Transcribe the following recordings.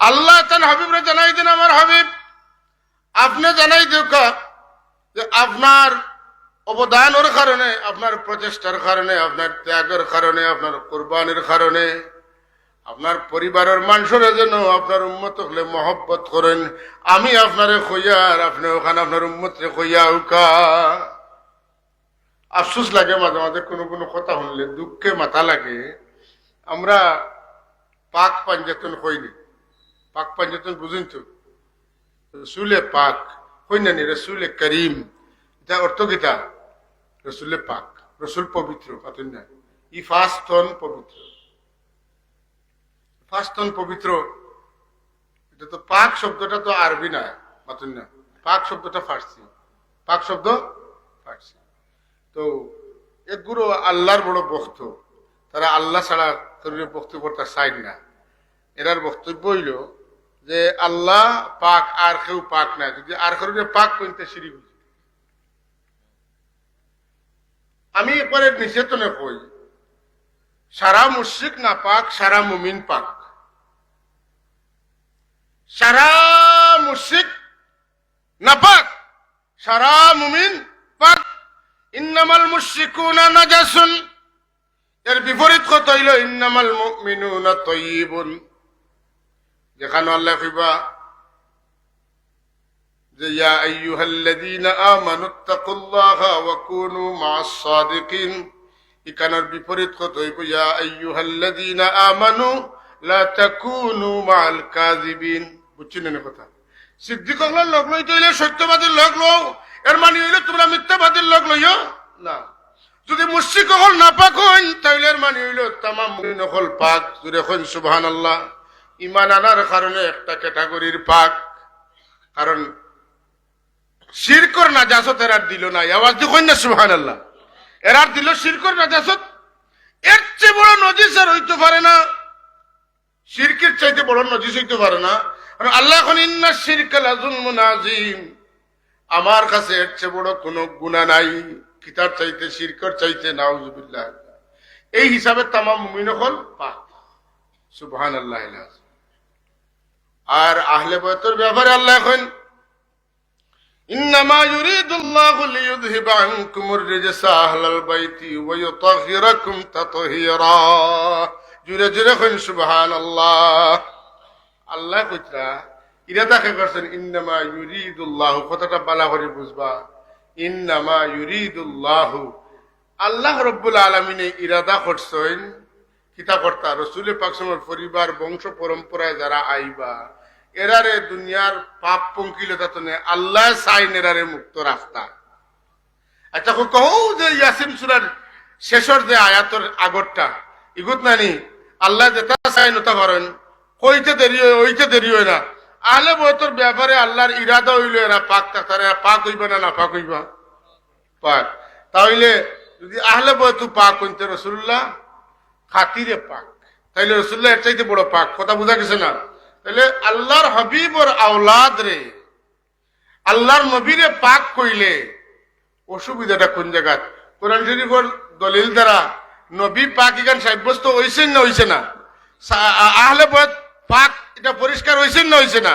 আল্লাহ তান হাবিবরে জানাই দিন আমার হাবিব। আপনি জানাই দেখা যে আপনার অবদানের কারণে, আপনার প্রচেষ্টার কারণে, আপনার ত্যাগের কারণে, আপনার কোরবানির কারণে, আপনার পরিবারের মানুষের যেন আপনার উন্মত হলে মহব্বত করেন। আমি আপনারে খইয়া আর আপনি ওখানে আপনার উন্মতরে খইয়া উকা আফসোস লাগে মাঝে মাঝে, কোনো কোনো কথা শুনলে দুঃখে মাথা লাগে। আমরা পাক পাঞ্জাতন হইনি পাক পাঞ্জাতন বুঝুন তো। রসুলে পাক হইনা নি রসুলে করিম, এটা অর্থ কিতা? রসুলে পাক, রসুল পবিত্র পাতেন ই ফাস্তন পবিত্র। ফাস্তন পবিত্র, এটা তো পাক শব্দটা তো আরবি না পাতেন না পাক শব্দটা ফার্সি। পাক শব্দ ফার্সি। তো এগুলো আল্লাহর বড় বক্ত, তারা আল্লাহ ছাড়া কারোর বক্তব্য করতে চাই না। এরার বক্তব্য হইল যে আল্লাহ পাক আর কেউ পাক না যদি আর কারণে পাক করতে সিঁড়ি বুঝি আমি একবারে নিচেতনে কই, সারা মুশিক না পাক, সারা মুমিন পাক। সারা মুশিক না পাক, সারা মুমিন পাক। ইন্নামাল মুশরিকুনা নাজাসুন। এর বিপরীত কত হইল, ইন্নামাল যেখানে আল্লাহ কইবা যে ইয়া আইয়ুহাল্লাযীনা আমানুত্তাকুল্লাহা ওয়া কুনু মা'আস সাদিকিন ইকানোর বিপরীত কত হইব ইয়া আইয়ুহাল্লাযীনা আমানু লা তাকুনু মা'আল কাযিবিন বুঝছেন না কথা সিদ্দিক লগ লই তৈলে সত্যবাদীর লগ লও এর মানে হইলে তোমরা মিথ্যাবাদীর লগ লইও না যদি মুশরিক হল নাপাক হইন তাইলে এর মানে হইল তামাম হল পাক। জুড়ে হইন, সুবহানাল্লাহ। ইমান আনার কারণে একটা ক্যাটাগরির পাক। কারণ শিরকর নাজাসত এরার দিল না আওয়াজ দেখুন না সুহান আল্লাহ এরার দিল শিরকর নাজাসত। এর চেয়ে বড় নজিস আর হইতে পারে না। শিরকের চাইতে বড় নজিস হইতে পারে না। কারণ আল্লাহ এখন, ইন্না শিরকাল মুনাজিম আমার কাছে এর চেয়ে বড় কোনো গুণা নাই। কিতাব চাইতে, শিরকর চাইতে, নাউজুবিল্লাহ। এই হিসাবে তামাম মুমিন হল পাক। সুবহান আল্লাহ আর আহলে বয়তর ব্যাপারে আল্লাহ এখন إنما يريد الله ليذهب عنكم الرجس أهل البيت ويطهركم تطهيرا জুড়ে জুড়ে কইন সুবহান আল্লাহ আল্লাহ কইতরা ইরা তাকে করছেন ইন্নামা ইউরিদুল্লাহ কথাটা বালা করে বুঝবা ইন্নামা ইউরিদুল্লাহ আল্লাহ রব্বুল আলমিনে ইরাদা করছেন কিতা কর্তা রসুলের পাকসমের পরিবার বংশ পরম্পরায় যারা আইবা এরারে দুনিয়ার পাপ পঙ্কিলতা তো আল্লাহ সাইন এরারে মুক্ত রাস্তা। আচ্ছা কহু যে ইয়াসিম সুরার শেষর যে আয়াতর আগরটা, ইগুত নানি, আল্লাহ যেটা সাইন ওটা করেন। হইতে দেরি হয়, হইতে দেরি হয় না। আহলে বয়তর ব্যাপারে আল্লাহর ইরাদা হইল, এরা পাক তার পাক হইবা না না পাক হইবা? পাক। তাহলে যদি আহলে বয়তু পাক হইতে রসুল্লাহ, খাতিরে পাক। তাইলে রসুল্লাহ এর চাইতে বড় পাক। কথা বোঝা গেছে না? তাহলে আল্লাহর হাবিব ওর আওলাদ রে। আল্লাহর নবীরে পাক কইলে অসুবিধাটা কোন জায়গাত কোরআন শরীফর দলিল দ্বারা নবী পাক এখান সাব্যস্ত হয়েছে না হয়েছে না? আহলে বয়ত পাক এটা পরিষ্কার হয়েছে না হয়েছে না?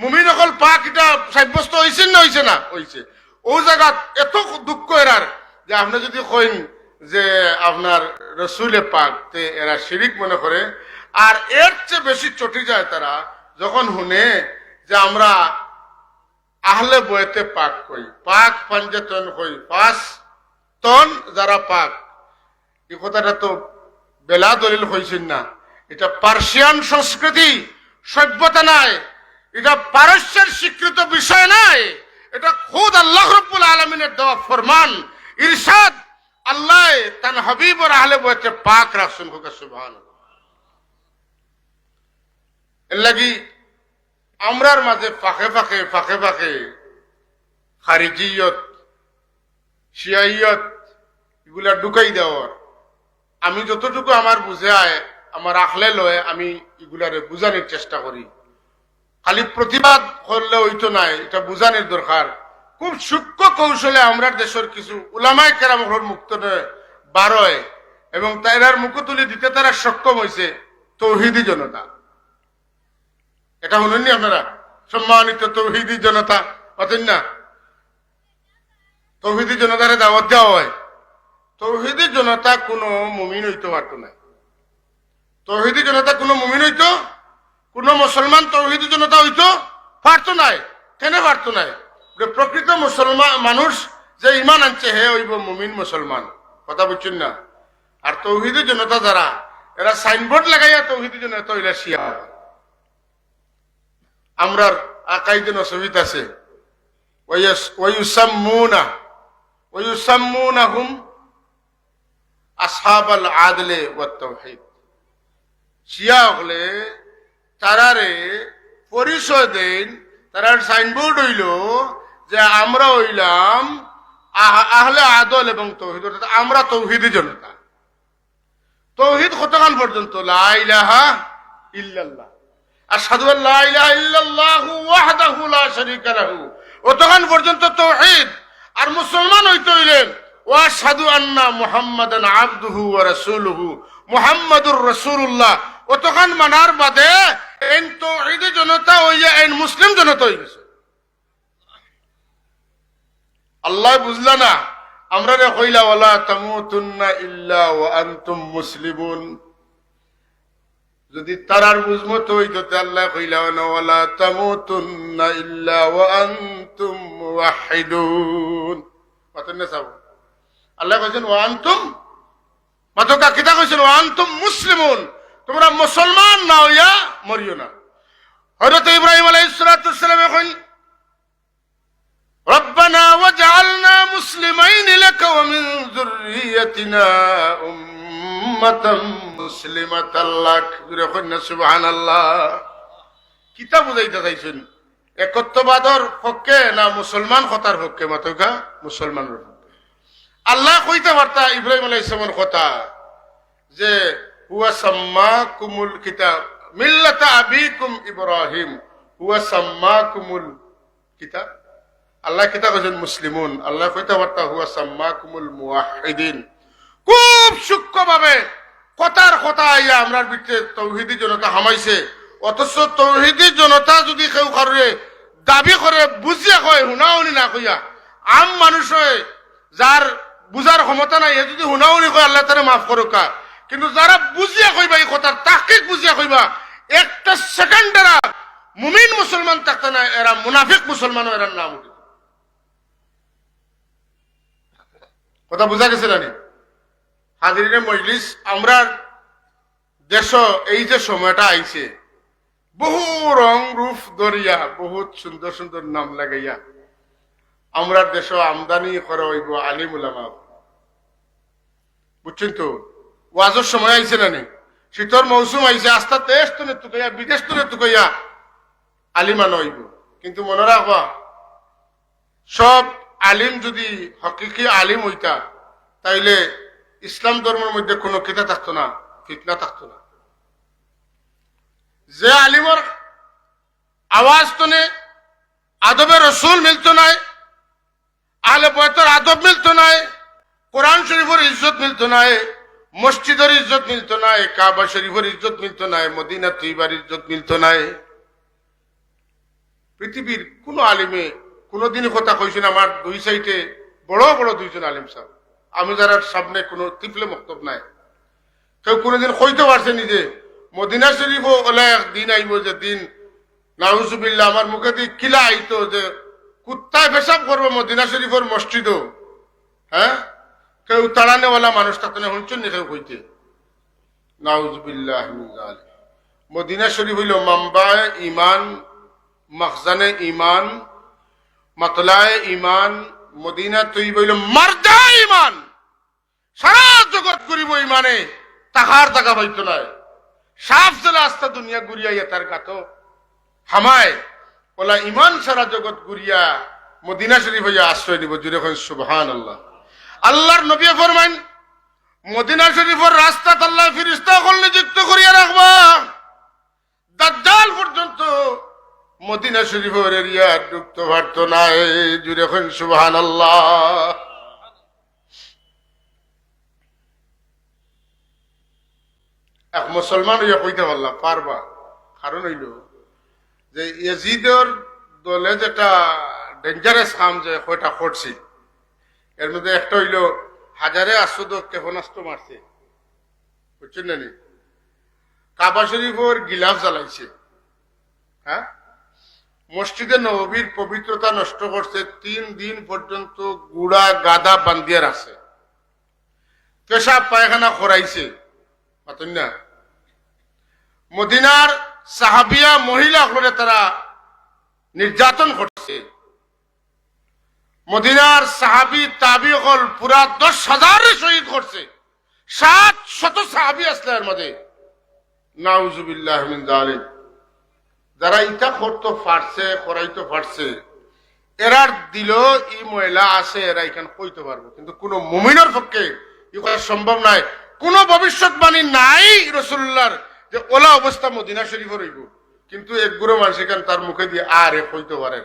মুমিন অকল পাক এটা সাব্যস্ত হয়েছে না হয়েছে না? হয়েছে ও জায়গাত এত দুঃখ এরার যে আপনি যদি কইন যে আপনার রসুলে পাক, তে এরা শিরিক মনে করে আর এর চেয়ে বেশি চটে যায় তারা যখন শুনে যে আমরা আহলে বয়েতে পাক কই, পাক পাঞ্জাতন কই, পাঁচ তন যারা পাক। এই কথাটা তো বেলা দলিল হয়েছেন না। এটা পার্সিয়ান সংস্কৃতি, সভ্যতা নাই। এটা পারস্যের স্বীকৃত বিষয় নাই। এটা খুদ আল্লাহ রব্বুল আলমিনের দেওয়া ফরমান, ইরশাদ। আল্লাহ তান হাবিব আহলে বয়েতে পাক রাখছেন হোক সুবহান এর লাগি আমরার মাঝে ফাঁকে ফাঁকে ফাঁকে ফাঁকে খারিজিয়ত, শিয়াইয়ত এগুলা ঢুকাই দেওয়ার। আমি যতটুকু আমার বুঝে আয় আমার আখলে লয় আমি এগুলারে বুঝানোর চেষ্টা করি। খালি প্রতিবাদ করলে ওইতো নাই, এটা বুঝানোর দরকার। খুব সূক্ষ্ম কৌশলে আমরা দেশের কিছু উলামাই কেরামর মুক্ত বারয় এবং তাইরার মুখ তুলে দিতে তারা সক্ষম হয়েছে তৌহিদি জনতা। এটা শুনেননি আপনারা? সম্মানিত তৌহিদি জনতা পাতেন না? তৌহিদি জনতারে দাওয়াত দেওয়া হয়। তৌহিদি জনতা কোনো মুমিন হইতে পারত না। তৌহিদি জনতা কোনো মুমিন হইতো? কোনো মুসলমান তৌহিদি জনতা হইতো? পারতো নাই। কেন পারতো নাই? প্রকৃত মুসলমান মানুষ যে ইমান আনছে, হে হইব মুমিন মুসলমান। কথা বুঝছেন না? আর তৌহিদি জনতা যারা, এরা সাইনবোর্ড লাগাইয়া তৌহিদি জনতা হইলা শিয়া। আমরার আকাইদে নসবিত আছে। তারারে পরিচয় তারার সাইনবোর্ড হইল যে আমরা হইলাম আহ- আহলে আদল এবং তৌহিদ, অর্থাৎ আমরা তৌহিদি জনতা। তৌহিদ কতক্ষণ পর্যন্ত? লা ইলাহা ইল্লাল্লাহ। আশহাদু আল লা ইলাহা ইল্লাল্লাহু ওয়াহদাহু লা শারীকা লাহু। অতক্ষণ পর্যন্ত তৌহিদ আর মুসলমান মানার বাদে এন জনতা হইয়া মুসলিম জনতা গেছে। আল্লাহ বুঝলা না, আমরা রে কইলা, ওয়ালা তামুতুন্না ইল্লা ওয়া আনতুম মুসলিমুন। যদি তারার বুঝমত হইতো তে আল্লাহ কইলা না ওয়ালা তামুতুন্না ইল্লা ওয়া আনতুম মুওয়াহিদুন পাতেন না সাবু আল্লাহ কইছেন ওয়া আনতুম মাতকা কিতা কইছেন ওয়া আনতুম মুসলিমুন তোমরা মুসলমান না হইয়া মরিও না হযরত ইব্রাহিম আলাইহিস সালাতু সালাম এখন ربنا واجعلنا مسلمين لك ومن ذريتنا أمة مسلمة لك আল্লাহ চাইছেন পক্ষে না মুসলমান কথার পক্ষে, মাতকা? মুসলমানের পক্ষে। আল্লাহ কইতে পারতা ইব্রাহিম আলাই কথা যে হুয়া কুমুল কিতাব, মিল্লাতা কুমুল আল্লাহ কিতা মুসলিমুন আল্লাহ কইতে কুমুল খুব সূক্ষ্মভাবে কথার কথা আইয়া আমরার ভিতরে তৌহিদি জনতা হামাইছে। অথচ তৌহিদি জনতা যদি কেউ করে দাবি করে বুঝিয়া কয়, শুনাউনি না কইয়া, আম মানুষ যার বুঝার ক্ষমতা নাই যদি শুনাউনি কয়, আল্লাহ তারা মাফ করুকা কিন্তু যারা বুঝিয়া কইবা, এই কথার তাকে বুঝিয়া কইবা, একটা সেকেন্ড এরা মুমিন মুসলমান থাকতে না এরা মুনাফিক মুসলমান এরা নাম কথা বোঝা গেছে না? হাজিরিনে মজলিস আমরা দেশ, এই যে সময়টা আইছে, বহু রং রূপ দরিয়া বহুত সুন্দর সুন্দর নাম লাগাইয়া, আমরা দেশ আমদানি করা হইব আলিম উলামা। বুঝছেন তো? ওয়াজের সময় আইছে না শীতর মৌসুম আইছে আস্তা দেশ তো তুকাইয়া বিদেশ তো তুকাইয়া আলিমান হইব। কিন্তু মনে রাখবা, সব আলিম যদি হকিকি আলিম হইতা, তাইলে ইসলাম ধর্মের মধ্যে কোনো কিতা থাকতো না, ফিতনা থাকতো না। যে আলিমর আওয়াজ তো নে আদবের রসুল মিলতো নাই, আহলে বয়তর আদব মিলতো নাই, কোরআন শরীফের ইজ্জত মিলতো নাই, মসজিদের ইজ্জত মিলতো নাই, কাবা শরীফের ইজ্জত মিলতো নাই, মদিনা তৈবার ইজ্জত মিলতো নাই। পৃথিবীর কোন আলিমে কোনোদিনই কথা কইছেন আমার দুই সাইডে বড় বড় দুইজন আলিম সাহেব। আমি যারা সামনে কোনো তিফলে মক্তব নাই। কেউ কোনোদিন কইতে পারছে নিজে মদিনা শরীফও ওলা একদিন আইব যে দিন। নাউজুবিল্লা আমার মুখে দিয়ে কিলা আইতো যে কুত্তায় পেশাব করব মদিনা শরীফের মসজিদও। হ্যাঁ? কেউ তাড়ানেওয়ালা মানুষ থাকতে না শুনছেন নি কেউ কইতে? নাউজুবিল্লাহ। মদিনা শরীফ হইল মাম্বায় ইমান মখজানে ইমান মাতলায় ইমান মদিনা তৈব হইল মার্দা ইমান ইমানে তাহার জায়গা পাইতো নয় সাফ জেলা আস্তা দুনিয়া গুরিয়া তার গাত হামায়, ওলা ইমান সারা জগৎ গুরিয়া মদিনা শরীফ হইয়া আশ্রয় দিব জুড়ে সুবহান আল্লাহ আল্লাহর নবী ফরমাইন, মদিনা শরীফের রাস্তা আল্লাহ ফিরিস্তা কল নিযুক্ত করিয়া রাখবা। দাজ্জাল পর্যন্ত মদিনা শরীফের এরিয়া ঢুকতে পারতো না, এই জুড়ে সুবহান আল্লাহ এক মুসলমান হইয়া কইতে পারলাম, পারবা। কারণ হইল যে ইয়াজিদের দলে যেটা ডেঞ্জারাস কাম যে কয়টা করছি, এর মধ্যে একটা হইল, হাজারে আসুদ ক্ষেপণাস্ত্র মারছে। বুঝছেন না? কাবা শরীফের গিলাফ জ্বালাইছে। হ্যাঁ? মসজিদে নবীর পবিত্রতা নষ্ট করছে, তিন দিন পর্যন্ত গুড়া গাদা বান্ধিয়ে আছে। পেশাব পায়খানা পাতেন না? মদিনার সাহাবিয়া মহিলা তারা নির্যাতন করছে। মদিনার সাহাবি তাবি হল পুরা দশ হাজারে শহীদ করছে। সাত শত সাহাবি আসলে এর মধ্যে। নাউজুবিল্লাহ যারা ইটা করতে পারছে করাইতে পারছে এরার দিল ই মহিলা আছে, এরা এখানে কইতে পারব। কিন্তু কোন মুমিনের পক্ষে ই করা সম্ভব নাই। কোন ভবিষ্যৎবাণী নাই রসুল্লাহর যে ওলা অবস্থা মদিনা শরীফ রইব কিন্তু একগুলো মানুষ এখানে তার মুখে দিয়ে আর এ কইতে পারে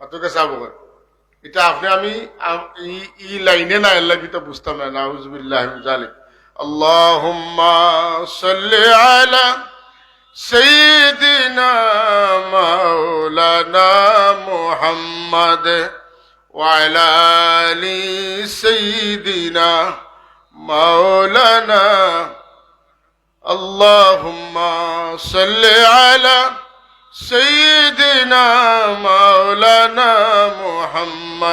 অতকে চাবো এটা আপনি আমি আম- ই- ই লাইনে না এল্লা কিন্তু বুঝতাম না নাউজুবিল্লাহ মিন জালিম আল্লাহুম্মা সাল্লি আলা سيدنا مولانا محمد وعلى آل سيدنا مولانا اللهم صل على سيدنا مولانا محمد